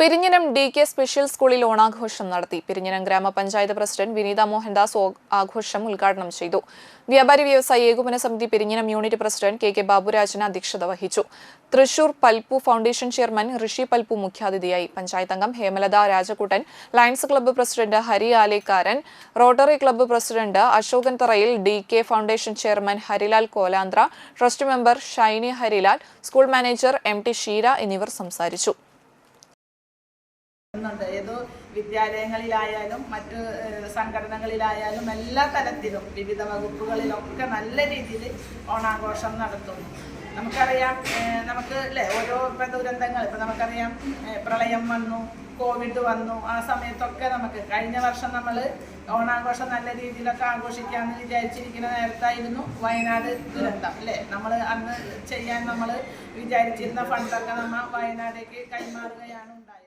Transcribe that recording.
Perinjanam D K special സ്കൂളിൽ ഓണാഘോഷം നടത്തി. പെരിഞ്ഞനം ഗ്രാമപഞ്ചായത്ത് പ്രസിഡന്റ് വിനീത മോഹൻദാസ് ആഘോഷം ഉദ്ഘാടനം ചെയ്തു. വ്യാപാരി വ്യവസായി ഏകോപന സമിതി Perinjanam unit president K K Baburajan അധ്യക്ഷത വഹിച്ചു. തൃശൂർ പൽപ്പു ഫൗണ്ടേഷൻ ചെയർമാൻ ഋഷി പൽപ്പു മുഖ്യാതിഥിയായി. പഞ്ചായത്ത് അംഗം Hemalatha Rajakuttan Lions club president Hari Alekkaran Rotary club president Ashokan Tharayil D K foundation chairman Harilal Kolanthra trust member Shiny Harilal school manager M T Sheera എന്നിവർ സംസാരിച്ചു. ുന്നുണ്ട് ഏതോ വിദ്യാലയങ്ങളിലായാലും മറ്റ് സംഘടനകളിലായാലും എല്ലാ തരത്തിലും വിവിധ വകുപ്പുകളിലൊക്കെ നല്ല രീതിയിൽ ഓണാഘോഷം നടത്തുന്നു. നമുക്കറിയാം നമുക്ക് അല്ലേ ഓരോ ഇപ്പം ദുരന്തങ്ങൾ ഇപ്പം നമുക്കറിയാം പ്രളയം വന്നു കോവിഡ് വന്നു ആ സമയത്തൊക്കെ നമുക്ക് കഴിഞ്ഞ വർഷം നമ്മൾ ഓണാഘോഷം നല്ല രീതിയിലൊക്കെ ആഘോഷിക്കാമെന്ന് വിചാരിച്ചിരിക്കുന്ന നേരത്തായിരുന്നു വയനാട് ദുരന്തം അല്ലേ നമ്മൾ അന്ന് ചെയ്യാൻ നമ്മൾ വിചാരിച്ചിരുന്ന ഫണ്ടൊക്കെ നമ്മൾ വയനാടേക്ക് കൈമാറുകയാണ് ഉണ്ടായത്.